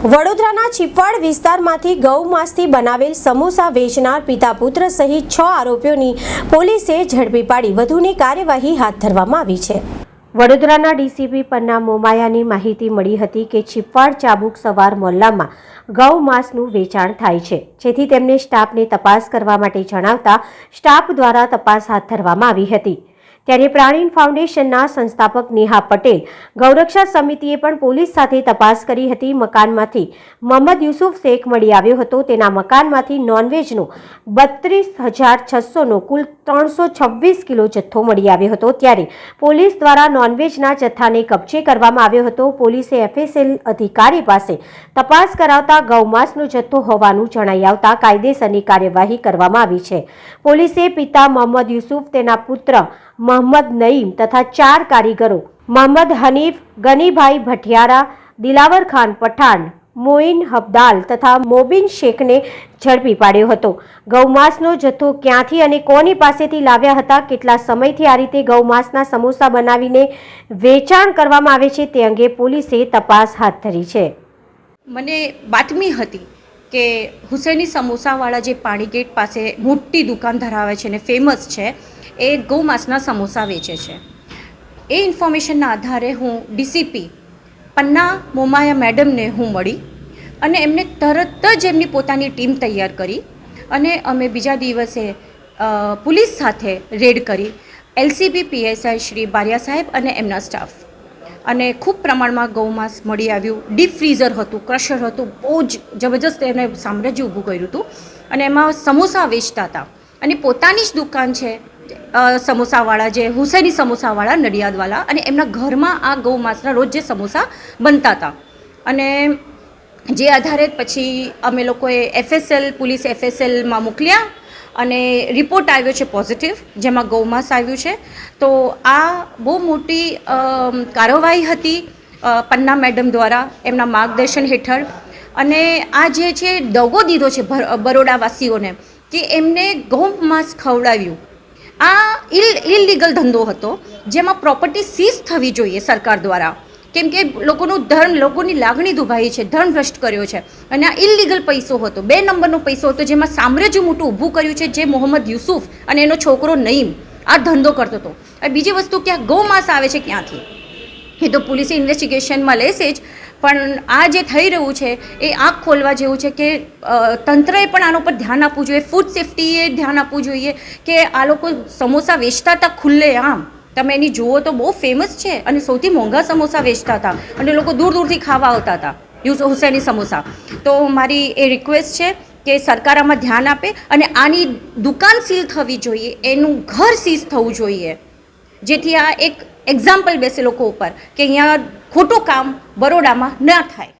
વડોદરાના ચીપવાડ વિસ્તારમાંથી ગૌમાંસથી બનાવેલ સમોસા વેચનાર પિતા પુત્ર સહિત છ આરોપીઓની પોલીસે ઝડપી પાડી. વધુની કાર્યવાહી હાથ ધરવામાં આવી છે. વડોદરાના ડીસીપી પન્ના મોમાયાની માહિતી મળી હતી કે ચીપવાડ ચાબુક સવાર મોહલ્લામાં ગૌ માંસનું વેચાણ થાય છે, જેથી તેમને સ્ટાફને તપાસ કરવા માટે જણાવતા સ્ટાફ દ્વારા તપાસ હાથ ધરવામાં આવી હતી. ત્યારે પ્રાણીન ફાઉન્ડેશનના સંસ્થાપક નેહા પટેલ ગૌરક્ષા સમિતિએ પણ પોલીસ સાથે તપાસ કરી હતી. મકાનમાંથી મોહમ્મદ યુસુફ શેખ મળી આવ્યો હતો. તેના મકાનમાંથી નોનવેજનો બત્રીસ હજાર છસોનો કુલ ત્રણસો છવ્વીસ કિલો જથ્થો મળી આવ્યો હતો. ત્યારે પોલીસ દ્વારા નોનવેજના જથ્થાને કબજે કરવામાં આવ્યો હતો. પોલીસે એફએસએલ અધિકારી પાસે તપાસ કરાવતા ગૌમાંસનો જથ્થો હોવાનું જણાઈ આવતા કાયદેસરની કાર્યવાહી કરવામાં આવી છે. પોલીસે પિતા મોહમ્મદ યુસુફ, તેના પુત્ર મોહમ્મદ નઈમ તથા ચાર કારીગરો, મોહમ્મદ હનીફ, ગનીભાઈ ભટિયારા દિલાવર ખાન પઠાણ, મોઇન હબદાલ તથા મોબિન શેખને ઝડપી પાડ્યો હતો. ગૌમાંસનો જથ્થો ક્યાંથી અને કોની પાસેથી લાવ્યા હતા, કેટલા સમયથી આ રીતે ગૌમાંસના સમોસા બનાવીને વેચાણ કરવામાં આવે છે તે અંગે પોલીસે તપાસ હાથ ધરી છે. મને બાતમી હતી કે હુસૈની સમોસાવાળા જે પાણીગેટ પાસે મોટી દુકાન ધરાવે છે ને ફેમસ છે, એ ગૌમાંસના સમોસા વેચે છે. એ ઇન્ફોર્મેશનના આધારે હું ડીસીપી પન્ના મોમાયા મેડમને હું મળી અને એમને તરત જ એમની પોતાની ટીમ તૈયાર કરી અને અમે બીજા દિવસે પોલીસ સાથે રેડ કરી. એલસીબી પીએસઆઈ શ્રી બારિયા સાહેબ અને એમના સ્ટાફ અને ખૂબ પ્રમાણમાં ગૌમાંસ મળી આવ્યું. ડીપ ફ્રીઝર હતું ક્રશર હતું, બહુ જ જબરજસ્ત એને સામ્રાજ્ય ઊભું કર્યું હતું. અને એમાં સમોસા વેચતા હતા. અને પોતાની જ દુકાન છે સમોસાવાળા જે હુસૈની સમોસાવાળા, નડિયાદવાળા, અને એમના ઘરમાં આ ગૌમાંસના રોજ જે સમોસા બનતા હતા. અને જે આધારે પછી અમે લોકોએ એફએસએલ પોલીસ એફએસએલમાં મોકલ્યા. અને રિપોર્ટ આવ્યો છે પોઝિટિવ જેમાં ગૌમાંસ આવ્યું છે. તો આ બહુ મોટી કાર્યવાહી હતી પન્ના મેડમ દ્વારા, એમના માર્ગદર્શન હેઠળ. અને આ જે છે દગો દીધો છે બરોડાવાસીઓને, કે એમને ગૌમાંસ ખવડાવ્યું. આ ઇલ ઇલીગલ ધંધો હતો, જેમાં પ્રોપર્ટી સીઝ થવી જોઈએ સરકાર દ્વારા. કેમ કે લોકોનું ધર્મ, લોકોની લાગણી દુભાઈ છે, ધર્મ ભ્રષ્ટ કર્યો છે. અને આ ઇલીગલ પૈસો હતો. બે નંબરનો પૈસો હતો જેમાં સામ્રાજ્ય મોટું ઊભું કર્યું છે જે મોહમ્મદ યુસુફ અને એનો છોકરો નઈમ આ ધંધો કરતો હતો. બીજી વસ્તુ કે આ ગૌમાંસ આવે છે ક્યાંથી? એ તો પોલીસે ઇન્વેસ્ટિગેશનમાં લેશે જ, પણ આ જે થઈ રહ્યું છે એ આંખ ખોલવા જેવું છે કે તંત્રએ પણ આના ઉપર ધ્યાન આપવું જોઈએ ફૂડ સેફ્ટીએ ધ્યાન આપવું જોઈએ કે આ લોકો સમોસા વેચતા હતા ખુલ્લે આમ. તમે એની જુઓ તો બહુ ફેમસ છે અને સૌથી મોંઘા સમોસા વેચતા હતા. અને લોકો દૂર દૂરથી ખાવા આવતા હતા. યુસ હુસૈની સમોસા. તો મારી એ રિક્વેસ્ટ છે કે સરકાર આમાં ધ્યાન આપે અને આની દુકાન સીલ થવી જોઈએ, એનું ઘર સીઝ થવું જોઈએ. જેથી આ એક એક્ઝામ્પલ બેસે લોકો ઉપર કે અહીંયા ખોટું કામ બરોડામાં ન થાય.